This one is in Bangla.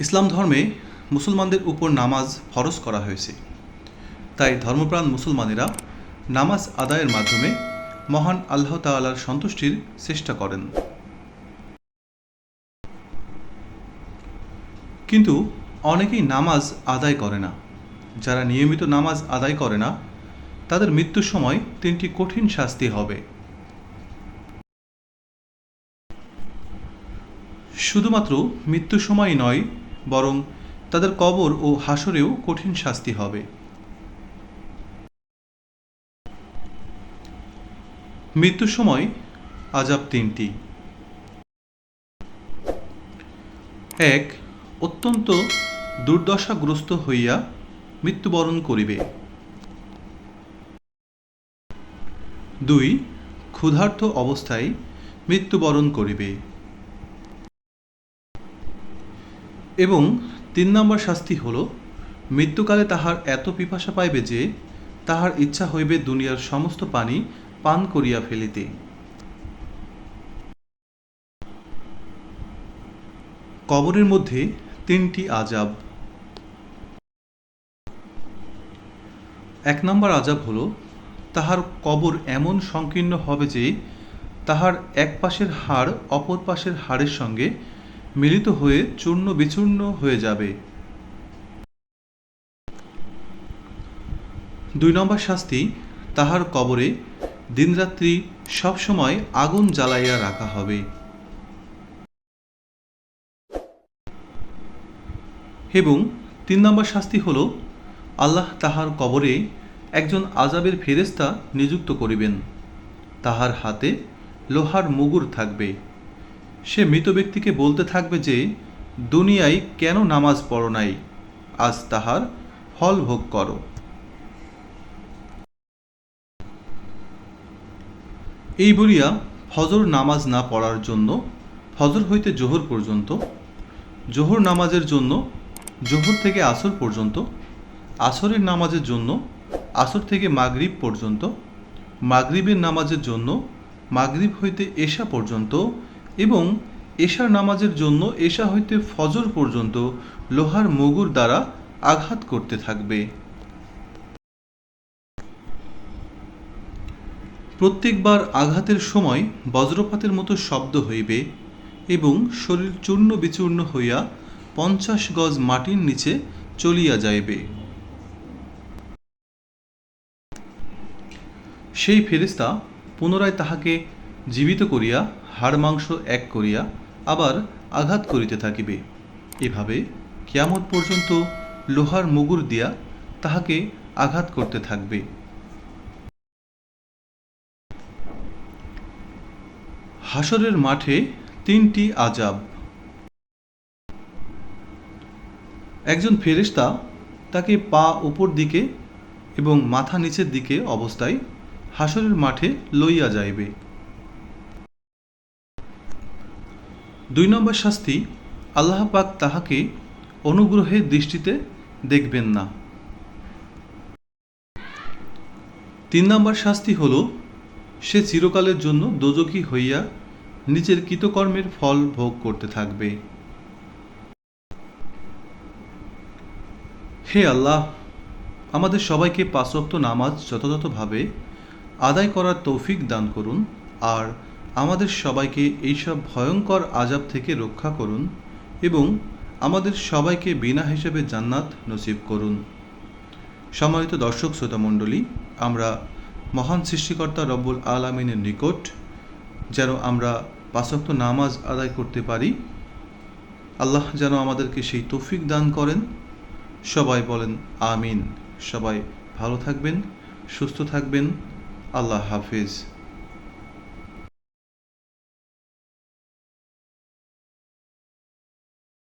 ইসলাম ধর্মে মুসলমানদের উপর নামাজ ফরজ করা হয়েছে। তাই ধর্মপ্রাণ মুসলমানেরা নামাজ আদায়ের মাধ্যমে মহান আল্লাহ তাআলার সন্তুষ্টির চেষ্টা করেন। কিন্তু অনেকেই নামাজ আদায় করে না। যারা নিয়মিত নামাজ আদায় করে না, তাদের মৃত্যুর সময় তিনটি কঠিন শাস্তি হবে। শুধুমাত্র মৃত্যুর সময় নয় বরং তাদের কবর ও হাসরেও কঠিন শাস্তি হবে। মৃত্যুর সময় আজাব তিনটি। এক, অত্যন্ত দুর্দশাগ্রস্ত হইয়া মৃত্যুবরণ করিবে। দুই, ক্ষুধার্ত অবস্থায় মৃত্যুবরণ করিবে। এবং তিন নম্বর শাস্তি হল, মৃত্যুকালে তাহার এত পিপাসা পাইবে যে তাহার ইচ্ছা হইবে দুনিয়ার সমস্ত পানি পান করিয়া ফেলিতে। কবরের মধ্যে তিনটি আজাব এক নম্বর আজাব হল, তাহার কবর এমন সংকীর্ণ হবে যে তাহার এক পাশের হাড় অপর পাশের হাড়ের সঙ্গে মিলিত হয়ে চূর্ণ বিচূর্ণ হয়ে যাবে। দুই নম্বর শাস্তি, তাহার কবরে দিনরাত্রি সবসময় আগুন জ্বালাইয়া রাখা হবে। এবং তিন নম্বর শাস্তি হল, আল্লাহ তাহার কবরে একজন আজাবের ফেরেস্তা নিযুক্ত করিবেন। তাহার হাতে লোহার মুগুর থাকবে। সে মৃত ব্যক্তিকে বলতে থাকবে যে, দুনিয়ায় কেন নামাজ পড়ো নাই? আজ তাহার ফল ভোগ করো। এই বলিয়া ফজর নামাজ না পড়ার জন্য, ফজর হইতে জোহর পর্যন্ত, জোহর নামাজের জন্য, জোহর থেকে আসর পর্যন্ত, আসরের নামাজের জন্য, আসর থেকে মাগরিব পর্যন্ত, মাগরিবের নামাজের জন্য, মাগরিব হইতে এশা পর্যন্ত এবং এশার নামাজের জন্য এশা হইতে ফজর পর্যন্ত লোহার মগুর দ্বারা আঘাত করতে থাকবে। প্রত্যেকবার আঘাতের সময় বজ্রপাতের মতো শব্দ হইবে এবং শরীর চূর্ণ বিচূর্ণ হইয়া পঞ্চাশ গজ মাটির নিচে চলিয়া যাইবে। সেই ফেরিস্তা পুনরায় তাহাকে জীবিত করিয়া হাড় মাংস এক করিয়া আবার আঘাত করিতে থাকিবে। এভাবে কিয়ামত পর্যন্ত লোহার মুগুর দিয়া তাহাকে আঘাত করতে থাকবে। হাসরের মাঠে তিনটি আজাব একজন ফেরেশতা তাকে পা উপর দিকে এবং মাথা নিচের দিকে অবস্থায় হাসরের মাঠে লইয়া যাইবে। দুই নম্বর শাস্তি, আল্লাহ পাক তাহাকে অনুগ্রহের দৃষ্টিতে দেখবেন না। তিন নম্বর শাস্তি হল, সে চিরকালের জন্য দোজকি হইয়া নিজের কৃতকর্মের ফল ভোগ করতে থাকবে। হে আল্লাহ, আমাদের সবাইকে পাঁচরক্ত নামাজ যথাযথভাবে আদায় করার তৌফিক দান করুন, আর আমাদের সবাইকে এইসব ভয়ঙ্কর আজাব থেকে রক্ষা করুন এবং আমাদের সবাইকে বিনা হিসেবে জান্নাত নসিব করুন। সম্মানিত দর্শক, শ্রোতা মণ্ডলী, আমরা মহান সৃষ্টিকর্তা রব্বুল আলমিনের নিকট যেন আমরা পাঁচক্ত নামাজ আদায় করতে পারি, আল্লাহ যেন আমাদেরকে সেই তৌফিক দান করেন। সবাই বলেন, আমিন। সবাই ভালো থাকবেন, সুস্থ থাকবেন। আল্লাহ হাফিজ।